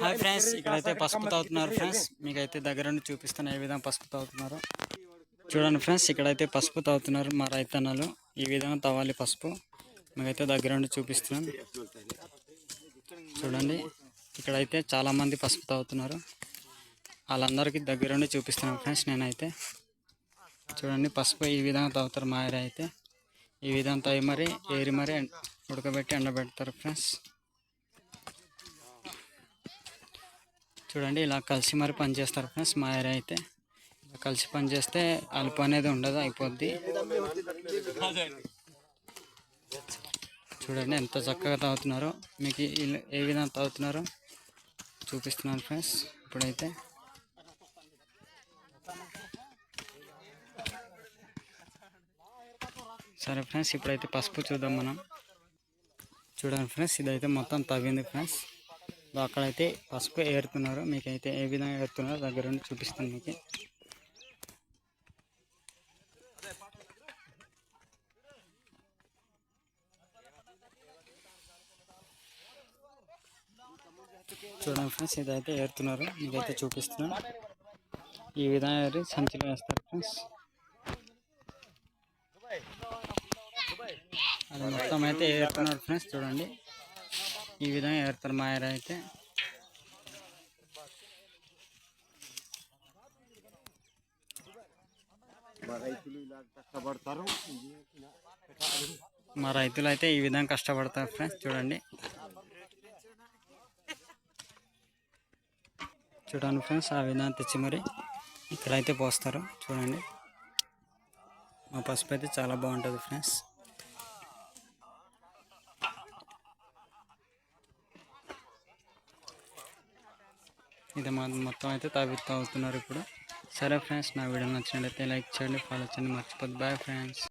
Hi friends ఇక్కడైతే పసుపు తాగుతున్నారు ఫ్రెండ్స్. మీకైతే దగ్గర నుండి చూపిస్తాను ఏ విధంగా పసుపు తాగుతున్నారు. చూడండి ఫ్రెండ్స్ ఇక్కడైతే పసుపు తాగుతున్నారు మా రైతన్నలు. ఈ విధంగా తవ్వాలి పసుపు. మీకైతే దగ్గర నుండి చూపిస్తున్నాను. చూడండి ఇక్కడైతే చాలా మంది పసుపు తాగుతున్నారు. వాళ్ళందరికీ దగ్గర నుండి చూపిస్తున్నాను ఫ్రెండ్స్ నేనైతే. చూడండి పసుపు ఈ విధంగా తాగుతారు మా ఏరియా అయితే ఈ విధంగా తాగి మరి ఏరి మరి ఉడకబెట్టి ఎండబెడతారు ఫ్రెండ్స్. చూడండి ఇలా కలిసి మరి పని చేస్తారు ఫ్రెండ్స్. మా ఏరియా అయితే ఇలా కలిసి పనిచేస్తే అలుపు అనేది ఉండదు అయిపోద్ది. చూడండి ఎంత చక్కగా తాగుతున్నారో. మీకు ఏ విధంగా తాగుతున్నారో? చూపిస్తున్నాను ఫ్రెండ్స్ ఇప్పుడైతే. సరే ఫ్రెండ్స్ ఇప్పుడైతే పసుపు చూద్దాం మనం. చూడండి ఫ్రెండ్స్ ఇదైతే మొత్తం తవ్వింది ఫ్రెండ్స్. అక్కడైతే పసుపు ఏరుతున్నారు. మీకైతే ఏ విధంగా ఏరుతున్నారో దగ్గర నుండి చూపిస్తాను మీకు. చూడండి ఫ్రెండ్స్ ఇదైతే ఏరుతున్నారు. మీకైతే చూపిస్తున్నాను. ఈ విధంగా ఏరి సంచిలో వేస్తారు ఫ్రెండ్స్. అది మొత్తం అయితే ఏరుతున్నారు ఫ్రెండ్స్ చూడండి. ఈ విధంగా ఏరుతారు మా ఏరియా అయితే మా రైతులు అయితే ఈ విధంగా కష్టపడతారు ఫ్రెండ్స్ చూడండి. చూడండి ఫ్రెండ్స్ ఆ విధంగా తెచ్చి మరి ఇక్కడైతే పోస్తారు చూడండి. మా పసుపు అయితే చాలా బాగుంటుంది ఫ్రెండ్స్. ఇది మొత్తం అయితే తాగి తాగుతున్నారు ఇప్పుడు. సరే ఫ్రెండ్స్ నా వీడియో నచ్చినట్లయితే లైక్ చేయండి ఫాలో చేయండి మర్చిపోద్దు. Bye friends.